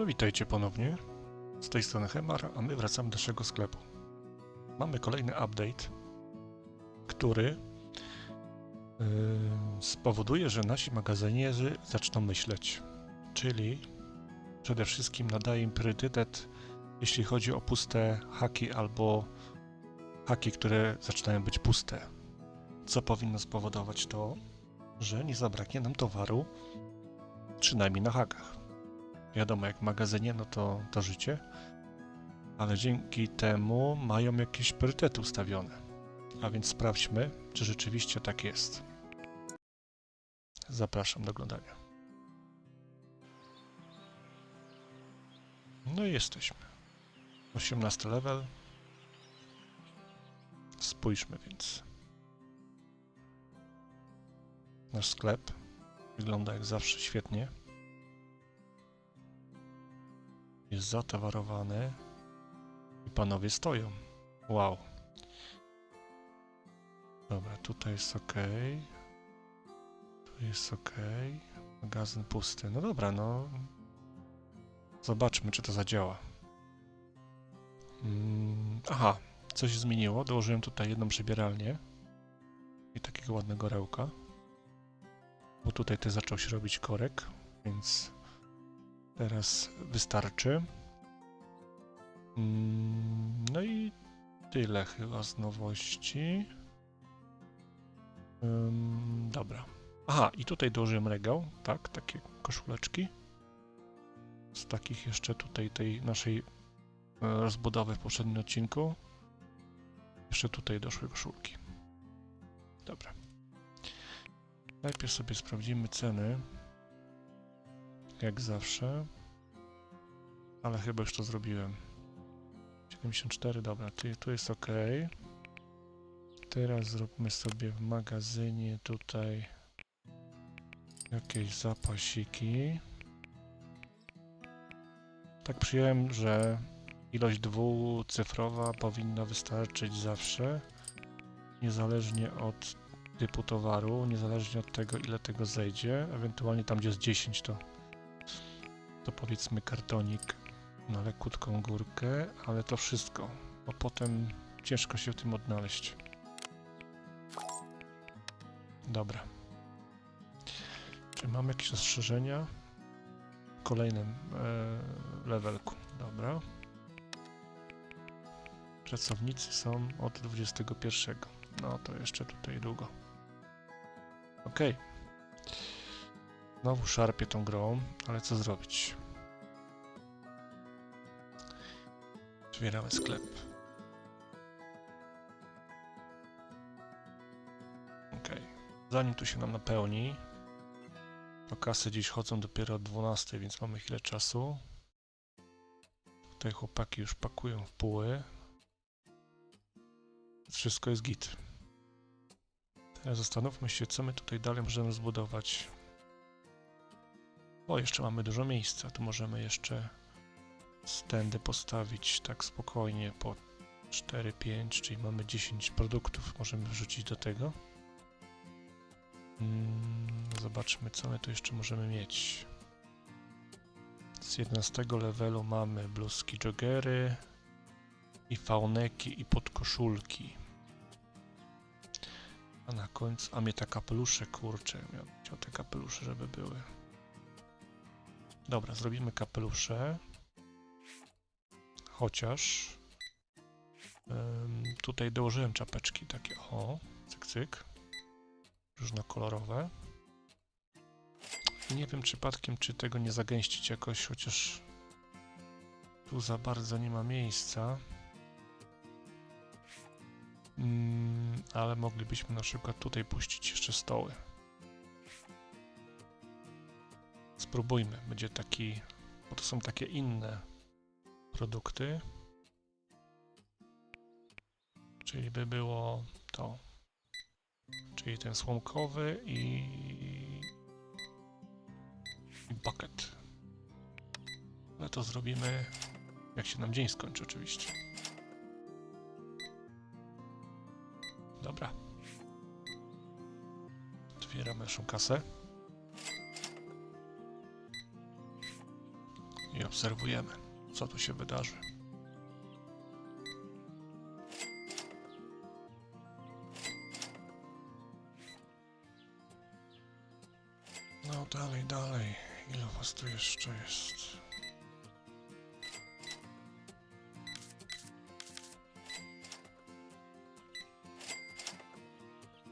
No witajcie ponownie. Z tej strony Hemar, a my wracamy do naszego sklepu. Mamy kolejny update, który yy, spowoduje, że nasi magazynierzy zaczną myśleć. Czyli przede wszystkim nadaje im priorytet, jeśli chodzi o puste haki albo haki, które zaczynają być puste. Co powinno spowodować to, że nie zabraknie nam towaru, przynajmniej na hakach. Wiadomo, jak w magazynie, no to, to życie, ale dzięki temu mają jakieś priorytety ustawione. A więc sprawdźmy, czy rzeczywiście tak jest. Zapraszam do oglądania. No i jesteśmy. 18 level. Spójrzmy więc. Nasz sklep wygląda jak zawsze świetnie. Jest zatowarowany i panowie stoją. Wow. Dobra, tutaj jest ok. Tu jest ok. Magazyn pusty. No dobra, no. Zobaczmy, czy to zadziała. Mm, aha, coś zmieniło. Dołożyłem tutaj jedną przebieralnię i takiego ładnego rełka. Bo tutaj też zaczął się robić korek, więc teraz wystarczy. Mm, No i tyle chyba z nowości. Ym, dobra. Aha, i tutaj dołożyłem regał, tak, takie koszuleczki. Z takich jeszcze tutaj tej naszej e, rozbudowy w poprzednim odcinku. Jeszcze tutaj doszły koszulki. Dobra. Najpierw sobie sprawdzimy ceny. Jak zawsze. Ale chyba już to zrobiłem. 74, dobra, tu, tu jest ok. Teraz zróbmy sobie w magazynie tutaj jakieś zapasiki. Tak przyjąłem, że ilość dwucyfrowa powinna wystarczyć zawsze. Niezależnie od typu towaru, niezależnie od tego ile tego zejdzie. Ewentualnie tam gdzie jest 10 to, to powiedzmy kartonik na lekutką górkę, ale to wszystko, bo potem ciężko się w tym odnaleźć. Dobra. Czy mam jakieś zastrzeżenia? W kolejnym e, levelku. Dobra. Pracownicy są od 21. No to jeszcze tutaj długo. Okej. Znowu szarpię tą grą, ale co zrobić? Otwieramy sklep. Okej. Zanim tu się nam napełni, do kasy dziś chodzą dopiero o 12, więc mamy chwilę czasu. Tutaj chłopaki już pakują w puły. Wszystko jest git. Teraz zastanówmy się, co my tutaj dalej możemy zbudować. O, jeszcze mamy dużo miejsca. Tu możemy jeszcze stędy postawić tak spokojnie po 4-5, czyli mamy 10 produktów, możemy wrzucić do tego. Mm, zobaczmy, co my tu jeszcze możemy mieć. Z 11 levelu mamy bluzki joggery i fauneki i podkoszulki. A na końcu, a mnie te kapelusze, kurczę, miał te kapelusze, żeby były. Dobra, zrobimy kapelusze. Chociaż ym, tutaj dołożyłem czapeczki takie, o, cyk, cyk, różnokolorowe. Nie wiem przypadkiem, czy tego nie zagęścić jakoś, chociaż tu za bardzo nie ma miejsca. Mm, ale moglibyśmy na przykład tutaj puścić jeszcze stoły. Spróbujmy, będzie taki, bo to są takie inne produkty. Czyli by było to. Czyli ten słomkowy i, i bucket. Ale to zrobimy jak się nam dzień skończy oczywiście. Dobra. Otwieramy naszą kasę. Obserwujemy, co tu się wydarzy. No dalej, dalej. Ile was tu jeszcze jest?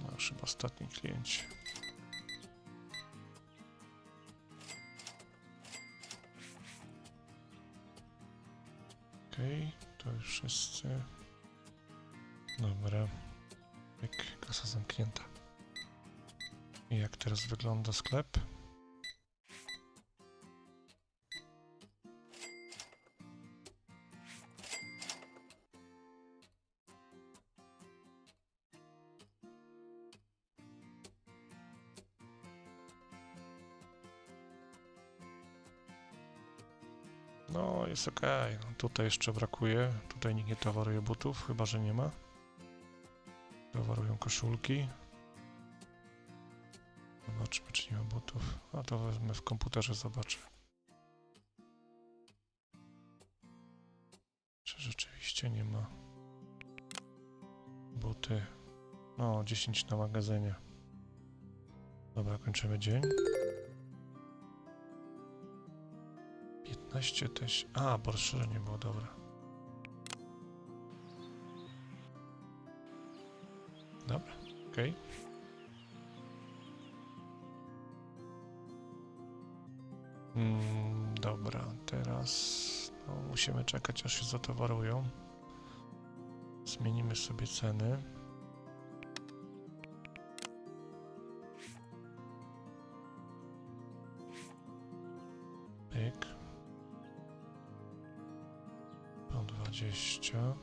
No chyba ostatni klienci. To już wszyscy. Dobra. Pyk, kasa zamknięta. I jak teraz wygląda sklep? No, jest ok. No, tutaj jeszcze brakuje. Tutaj nikt nie towaruje butów, chyba że nie ma. Towarują koszulki. Zobaczmy, czy nie ma butów. A to wezmę w komputerze, zobaczę. Czy rzeczywiście nie ma. Buty. No, 10 na magazynie. Dobra, kończymy dzień. 15 też. A, bo rozszerzenie było dobre. Dobra, okej. Mm, dobra, teraz no, musimy czekać aż się zatowarują. Zmienimy sobie ceny. 120.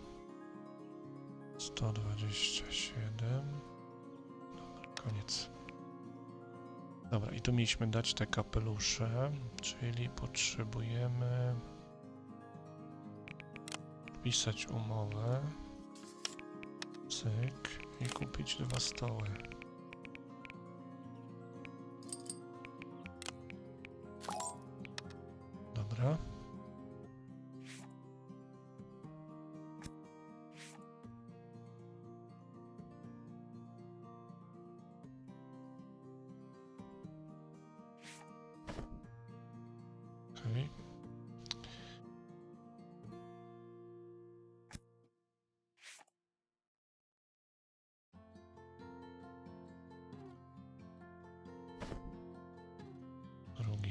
127. Dobra, koniec. Dobra, i tu mieliśmy dać te kapelusze, czyli potrzebujemy wpisać umowę, cyk i kupić dwa stoły.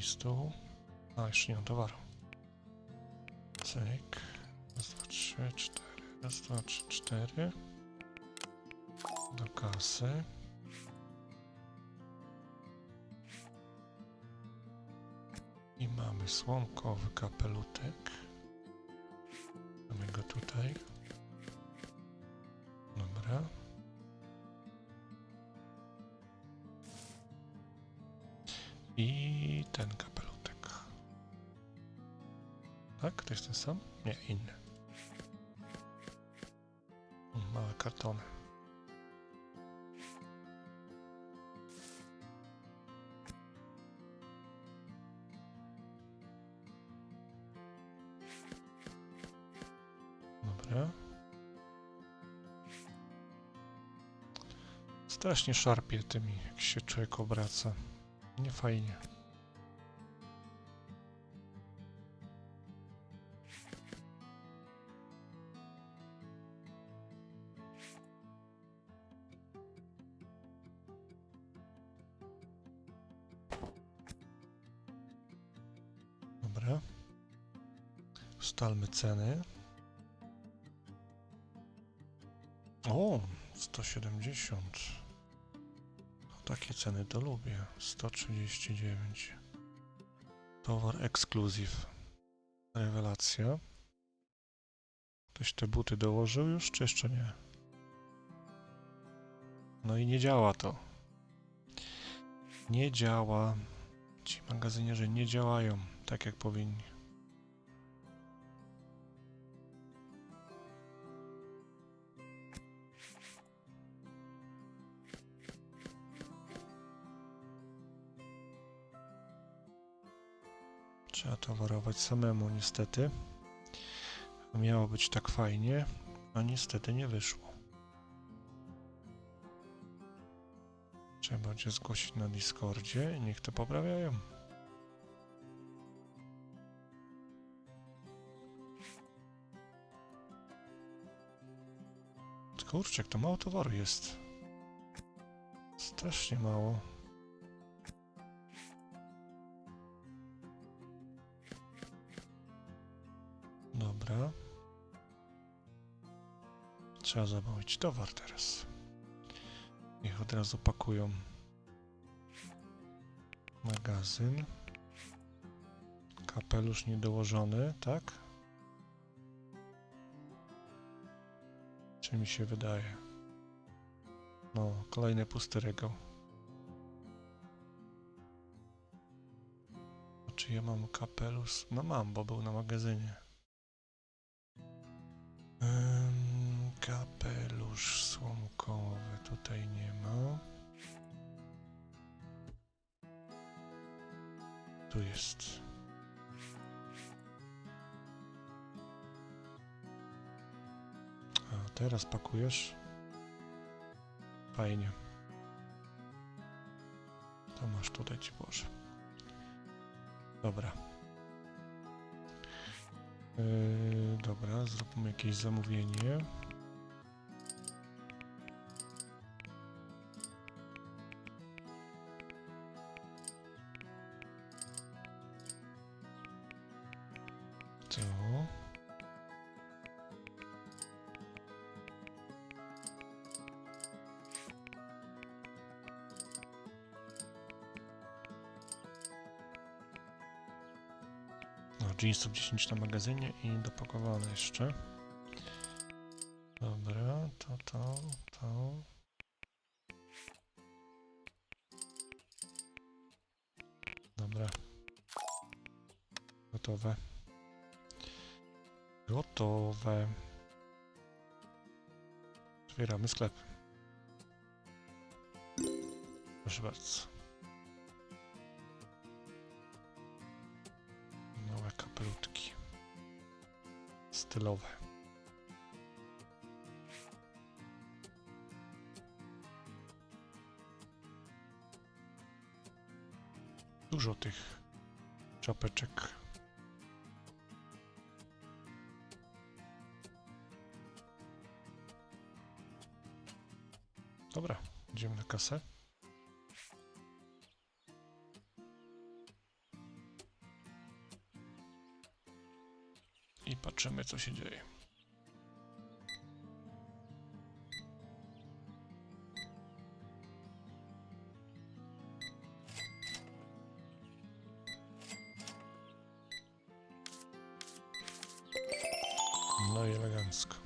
Stół. A, jeszcze nie mam towaru. Cyk. Raz, dwa, trzy, cztery. Raz, dwa, trzy, cztery. Do kasy. I mamy słomkowy kapelutek. Mamy go tutaj. Dobra. I ten kapelutek. Tak? To jest ten sam? Nie, inny. Mm, Małe kartony. Strasznie szarpie tymi, jak się człowiek obraca. Nie fajnie. Dobra. Ustalmy ceny. O, 170. Takie ceny to lubię. 139. Towar ekskluzyw. Rewelacja. Ktoś te buty dołożył już, czy jeszcze nie? No i nie działa to. Nie działa. Ci magazynierzy nie działają tak jak powinni. Towarować samemu niestety. Miało być tak fajnie, a niestety nie wyszło. Trzeba cię zgłosić na Discordzie i niech to poprawiają. Kurczę, to mało towaru jest. Strasznie mało. Trzeba zamówić towar teraz. Niech od razu pakują magazyn. Kapelusz niedołożony, tak? Czy mi się wydaje? No, kolejny pusty regał. A Czy ja mam kapelusz? No mam, bo był na magazynie. Ym, kapelusz słomkowy tutaj nie ma. Tu jest. A teraz pakujesz. Fajnie. To masz tutaj ci Boże. Dobra. Yy, dobra, zróbmy jakieś zamówienie. Jeansów 10 na magazynie i dopakowane jeszcze. Dobra, to, to, to. Dobra. Gotowe. Gotowe. Otwieramy sklep. Proszę bardzo. Stylowe. Dużo tych czapeczek. Dobra, idziemy na kasę. Patrzymy, co się dzieje. No i elegancko.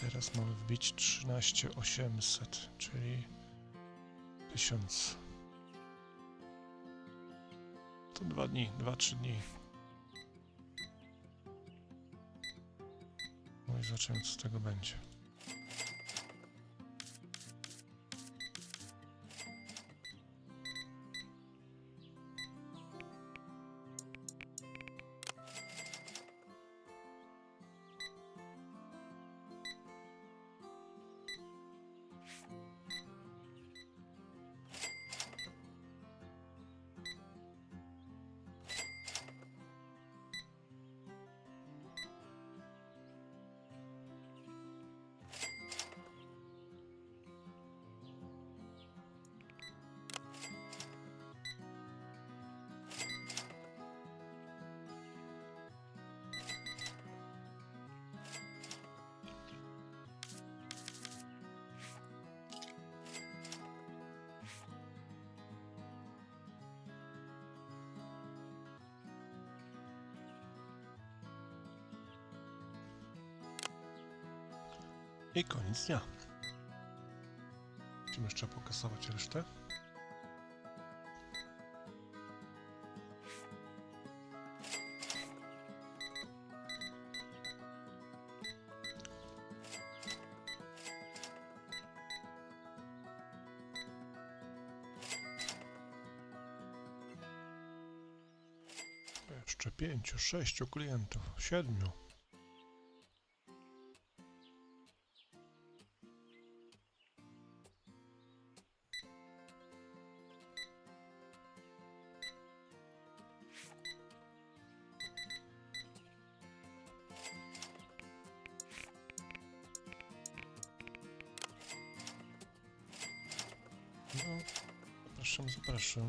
Teraz mamy wbić 13800, czyli 1000. To dwa dni, dwa, trzy dni. No i zobaczymy, co z tego będzie. I koniec dnia. Musimy jeszcze pokasować resztę. jeszcze pięciu, sześciu klientów, siedmiu. Zapraszam, zapraszam.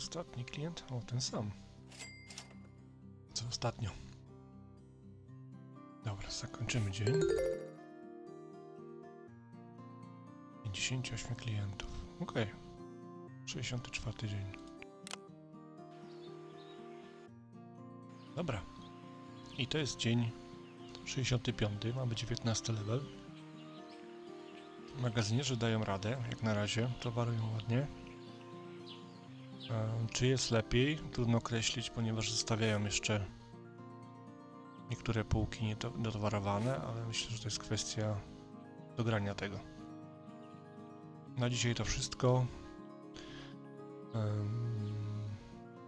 Ostatni klient, o ten sam. Co ostatnio. Dobra, zakończymy dzień. 58 klientów. Ok. 64 dzień. Dobra. I to jest dzień 65. Mamy 19 level. Magazynierzy dają radę, jak na razie. Towarują ładnie. Czy jest lepiej? Trudno określić, ponieważ zostawiają jeszcze niektóre półki niedotowarowane, ale myślę, że to jest kwestia dogrania tego. Na dzisiaj to wszystko.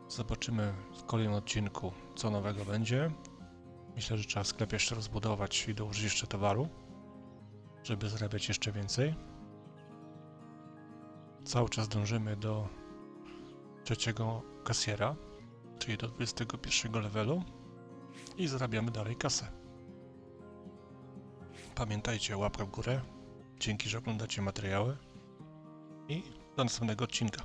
Zobaczymy w kolejnym odcinku, co nowego będzie. Myślę, że trzeba sklep jeszcze rozbudować i dołożyć jeszcze towaru, żeby zarabiać jeszcze więcej. Cały czas dążymy do trzeciego kasjera, czyli do 21 levelu i zarabiamy dalej kasę. Pamiętajcie o łapkach w górę. Dzięki, że oglądacie materiały i do następnego odcinka.